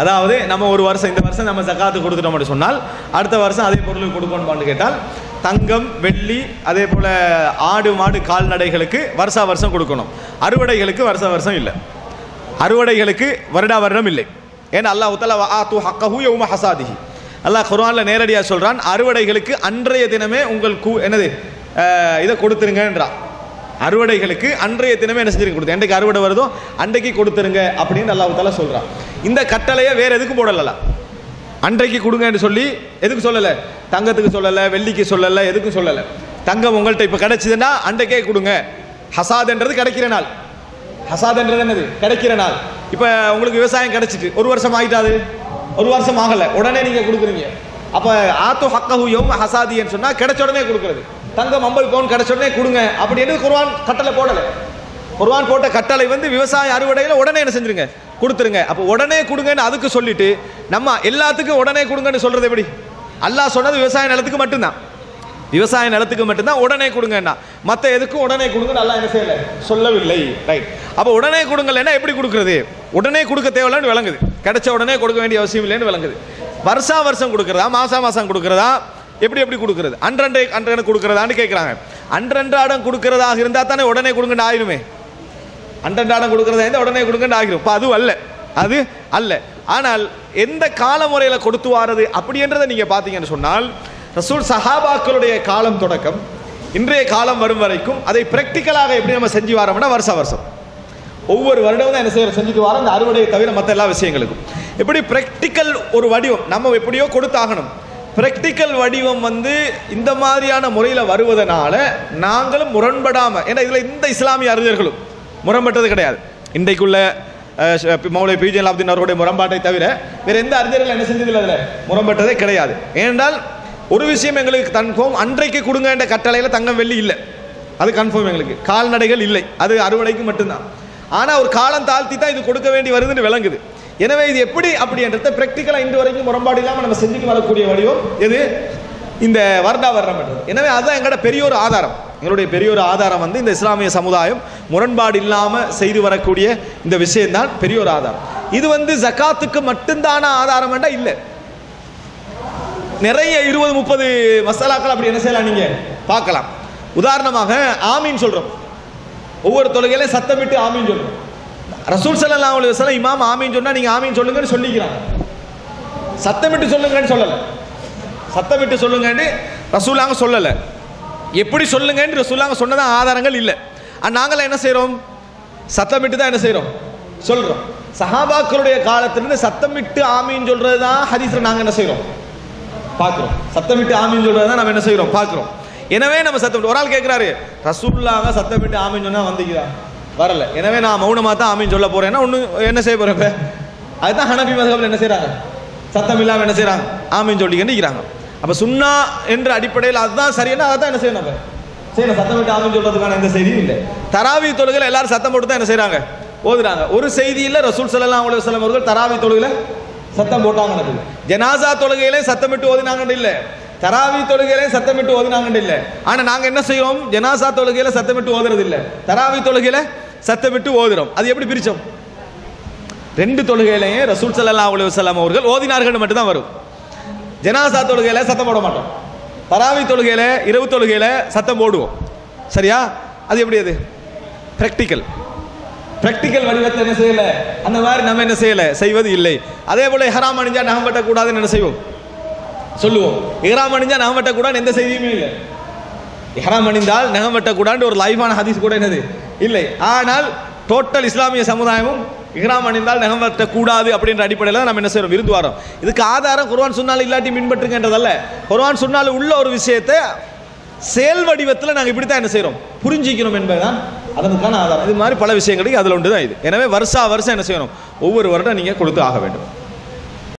அதாவது நம்ம ஒரு வருஷம் இந்த வருஷம் நம்ம ஜக்காத்து கொடுத்துட்டோம் அப்படின்னு சொன்னால் அடுத்த வருஷம் அதே பொருளுக்கு கொடுக்கணுமான்னு கேட்டால் தங்கம் வெள்ளி அதே போல ஆடு மாடு கால்நடைகளுக்கு வருஷா வருஷம் கொடுக்கணும். அறுவடைகளுக்கு வருஷா வருஷம் இல்லை. அறுவடைகளுக்கு வருடா வருடம் இல்லை. ஏன்னா அல்லாஹ் உத்தலா ஆத்து ஹக்கஹு யௌம ஹசாதிஹி. அல்லாஹ் குர்ஆன்ல நேரடியாக சொல்கிறான் அறுவடைகளுக்கு அன்றைய தினமே உங்கள் கூ என்னது? இதை கொடுத்துருங்கன்றான் அறுவடைகளுக்கு அன்றைய தினமே என்ன செஞ்சிருக்க கொடுத்து என்றைக்கு அறுவடை வருதோ அன்றைக்கு கொடுத்துருங்க அப்படின்னு அல்லாஹ் தாலா சொல்றான். இந்த கட்டளையை வேற எதுக்கும் போடல அன்றைக்கு கொடுங்கன்னு சொல்லி எதுக்கு சொல்லலை? தங்கத்துக்கு சொல்லலை வெள்ளிக்கு சொல்லலை எதுக்கும் சொல்லலை. தங்கம் உங்கள்கிட்ட இப்போ கிடைச்சதுன்னா அன்றைக்கே கொடுங்க. ஹசாதுன்றது கிடைக்கிற நாள். ஹசாதுன்றது என்னது? கிடைக்கிற நாள். இப்போ உங்களுக்கு விவசாயம் கிடைச்சிட்டு ஒரு வருஷம் ஆகிட்டாது ஒரு வருஷம் ஆகலை. உடனே நீங்கள் கொடுக்குறீங்க. அப்போ ஆத்து ஹக்கஹு யோம் ஹசாதின்னு சொன்னால் கிடைச்ச உடனே கொடுக்குறது. தங்கம் ஐம்பது பவுன் கிடைச்ச உடனே கொடுங்க. அப்படின்னு குர்வான் கட்டளை போடலை? குர்வான் போட்ட கட்டளை வந்து விவசாய அறுவடையில் உடனே என்ன செஞ்சிருங்க? கொடுத்துருங்க. அப்போ உடனே கொடுங்கன்னு அதுக்கு சொல்லிட்டு நம்ம எல்லாத்துக்கும் உடனே கொடுங்கன்னு சொல்கிறது எப்படி? அல்லாஹ் சொன்னது விவசாய நிலத்துக்கு மட்டும்தான். விவசாய நிலத்துக்கு மட்டும்தான். உடனே கொடுங்கன்னா. மற்ற எதுக்கும் உடனே கொடுங்க நல்லா என்ன செய்யலை? சொல்லவில்லை. ரைட் அப்போ உடனே கொடுங்கலன்னா எப்படி கொடுக்குறது? உடனே கொடுக்க தேவையில்லன்னு விளங்குது. கிடைச்ச உடனே கொடுக்க வேண்டிய அவசியம் இல்லைன்னு விளங்குது. வருஷா வருஷம் கொடுக்குறதா? மாசா மாசம் கொடுக்குறதா? எப்படி எப்படி கொடுக்குறது? அன்றன்றை அன்றனை கொடுக்குறதான்னு கேட்குறாங்க அன்றன்றாடம் கொடுக்குறதாக இருந்தால் தானே உடனே கொடுங்கன்னு ஆயிருமே. அன்றன்றாடம் கொடுக்குறதா இருந்தால் உடனே கொடுங்கன்னு ஆகிரும். இப்போ அதுவும் அல்ல. அது அல்ல. ஆனால் எந்த கால முறையில் கொடுத்து வாரது அப்படின்றத நீங்கள் பார்த்தீங்கன்னு சொன்னால் ரசூல் சஹாபாக்களுடைய காலம் தொடக்கம் இன்றைய காலம் வரும் வரைக்கும் அதை பிராக்டிக்கலாக எப்படி நம்ம செஞ்சு வரோம்னா வருஷ வருஷம். ஒவ்வொரு வருடமும் தான் என்ன செய்யற செஞ்சுட்டு வரோம் இந்த அறுவடையை தவிர மற்ற எல்லா விஷயங்களுக்கும். எப்படி பிராக்டிக்கல் ஒரு வடிவம் நம்ம எப்படியோ கொடுத்தாகணும். பிராக்டிக்கல் வடிவம் வந்து இந்த மாதிரியான முறையில் வருவதனால நாங்களும் முரண்படாமல் ஏன்னா இதில் இந்த இஸ்லாமிய அறிஞர்களும் முரண்பட்டது கிடையாது. இன்றைக்குள்ள மௌலை பிஜன் அப்தின் அவருடைய முரண்பாட்டை தவிர வேறு எந்த அறிஞர்கள் என்ன செஞ்சதில்லை அதில்? முரண்பட்டதே கிடையாது. ஏனென்றால் ஒரு விஷயம் எங்களுக்கு கன்ஃபார்ம் அன்றைக்கு கொடுங்க என்ற கட்டளையில் தங்கம் வெள்ளி இல்லை. அது கன்ஃபார்ம் எங்களுக்கு. கால்நடைகள் இல்லை. அது அறுவடைக்கு மட்டும்தான். ஆனால் ஒரு காலம் தாழ்த்தி தான் இது கொடுக்க வேண்டி வருதுன்னு விளங்குது. எனவே இது எப்படி? அப்படின்றத பிராக்டிக்கலாக இன்று வரைக்கும் முரண்பாடு இல்லாமல் நம்ம செஞ்சுக்கு வரக்கூடிய வடிவம் எது? இந்த வருடா வர்ணம் எனவே அதுதான் எங்களோட பெரிய ஒரு ஆதாரம். எங்களுடைய பெரிய ஒரு ஆதாரம் வந்து இந்த இஸ்லாமிய சமுதாயம் முரண்பாடு இல்லாமல் செய்து வரக்கூடிய இந்த விஷயம்தான் பெரிய ஒரு ஆதாரம். இது வந்து ஜக்காத்துக்கு மட்டும்தான ஆதாரம் வேண்டாம் இல்லை. நிறைய இருபது முப்பது மசாலாக்கள் அப்படி என்ன செய்யலாம் நீங்கள் பார்க்கலாம். உதாரணமாக ஆமீன் சொல்கிறோம் ஒவ்வொரு தொழுகையிலையும் சத்தமிட்டு ஆமின்னு சொல்கிறோம் ரசூல் சல்லா அலி வசலம் இமாம் ஆமீன் சொன்னா நீங்க ஆமீன் சொல்லுங்கன்னு சொல்லிக்கிறாங்க. சத்தமிட்டு சொல்லுங்கன்னு சொல்லல. சத்தமிட்டு சொல்லுங்கன்னு ரசூலாங்க சொல்லல. எப்படி சொல்லுங்கன்னு ரசூலாங்க சொன்னதான் ஆதாரங்கள் இல்லை. நாங்களாம் என்ன செய்யறோம் சத்தமிட்டு தான் என்ன செய்யறோம் சொல்றோம். சஹாபாக்களுடைய காலத்திலிருந்து சத்தமிட்டு ஆமின்னு சொல்றது தான் ஹதீஸ்ல நாங்க என்ன செய்யறோம் பார்க்குறோம் சத்தமிட்டு ஆமின்னு சொல்றதை தான் நம்ம என்ன செய்கிறோம் பார்க்குறோம் எனவே நம்ம சத்தம் ஒரு ஆள் கேட்குறாரு ரசூல்லாங்க சத்தமிட்டு ஆமின்னு சொன்னா வந்துக்கிறா. வரல. எனவே நான் மௌனமாக தான் ஆமீன் சொல்ல போறேன்னா ஒன்று என்ன செய்ய போறேன் இப்போ? அதுதான் ஹனபி மதகபில் என்ன செய்கிறாங்க சத்தம் இல்லாமல் என்ன செய்கிறாங்க ஆமின்னு சொல்லிக்கிட்டு இருக்கிறாங்க அப்போ சுண்ணா என்ற அடிப்படையில் அதுதான் சரியான அதை தான் என்ன செய்யணும் நம்ம செய்யணும். சத்தமிட்டு ஆமீன் சொல்றதுக்கான எந்த செய்தியும் இல்லை. தராவி தொழுகையில் எல்லாரும் சத்தம் போட்டு தான் என்ன செய்கிறாங்க ஓதுறாங்க. ஒரு செய்தியில் ரசூல் ஸல்லல்லாஹு அலைஹி வஸல்லம் அவர்கள் தராவி தொழுகையில் சத்தம் போட்டாங்க ஜனாசா தொழுகையிலே சத்தமிட்டு ஓதினாங்கன்னு இல்லை. தராவி தொழுகையிலே சத்தமிட்டு ஓதுனாங்கன்னு இல்லை. ஆனால் நாங்கள் என்ன செய்வோம் ஜனாசா தொழுகையில் சத்தமிட்டு ஓதுறது இல்லை தராவி தொழுகையில் சத்தமிட்டு ஓதுறோம். அது எப்படி பிரித்தோம் ரெண்டு தொழுகையிலையும் ரசூல் சல்லா அலி வஸல்லம் அவர்கள் ஓதினார்கள் மட்டும்தான் வரும். ஜனாசா தொழுகையில் சத்தம் போட மாட்டோம். தராவி தொழுகையில் இரவு தொழுகையில் சத்தம் போடுவோம். சரியா? அது எப்படி அது? ப்ராக்டிக்கல் ப்ராக்டிக்கல் வடிவத்தை என்ன செய்யலை? அந்த மாதிரி நம்ம என்ன செய்யலை? செய்வது இல்லை. அதே போல் ஹராம் அணிஞ்சா நகம் வெட்டக்கூடாதுன்னு என்ன செய்வோம்? சொல்லுவோம். இஹ்ராம் அணிஞ்சா நகம் வெட்டக்கூடாதுன்னு எந்த செய்தியுமே இல்லை. இஹ்ராம் அணிந்தால் நகம் வெட்டக்கூடாதுன்னு ஒரு லைஃபான ஹதீஸ் கூட என்னது? இல்லை. ஆனால் டோட்டல் இஸ்லாமிய சமுதாயமும் இஹ்ராம் அணிந்தால் நகம் வெட்டக்கூடாது அப்படின்ற அடிப்படையில் நம்ம என்ன செய்கிறோம் விருந்து வரோம். இதுக்கு ஆதாரம் குர்வான் சொன்னால் இல்லாட்டி மின்பற்றுங்கன்றதல்ல. குர்வான் சொன்னால் உள்ள ஒரு விஷயத்தை செயல் வடிவத்தில் நாங்கள் இப்படி தான் என்ன செய்கிறோம் புரிஞ்சிக்கணும் என்பதுதான் அதனுக்கான ஆதாரம். இது மாதிரி பல விஷயங்களுக்கு அதில் ஒன்று தான் இது. எனவே வருஷா வருஷம் என்ன செய்யணும்? ஒவ்வொரு வருடம் நீங்கள் கொடுத்து ஆக வேண்டும்.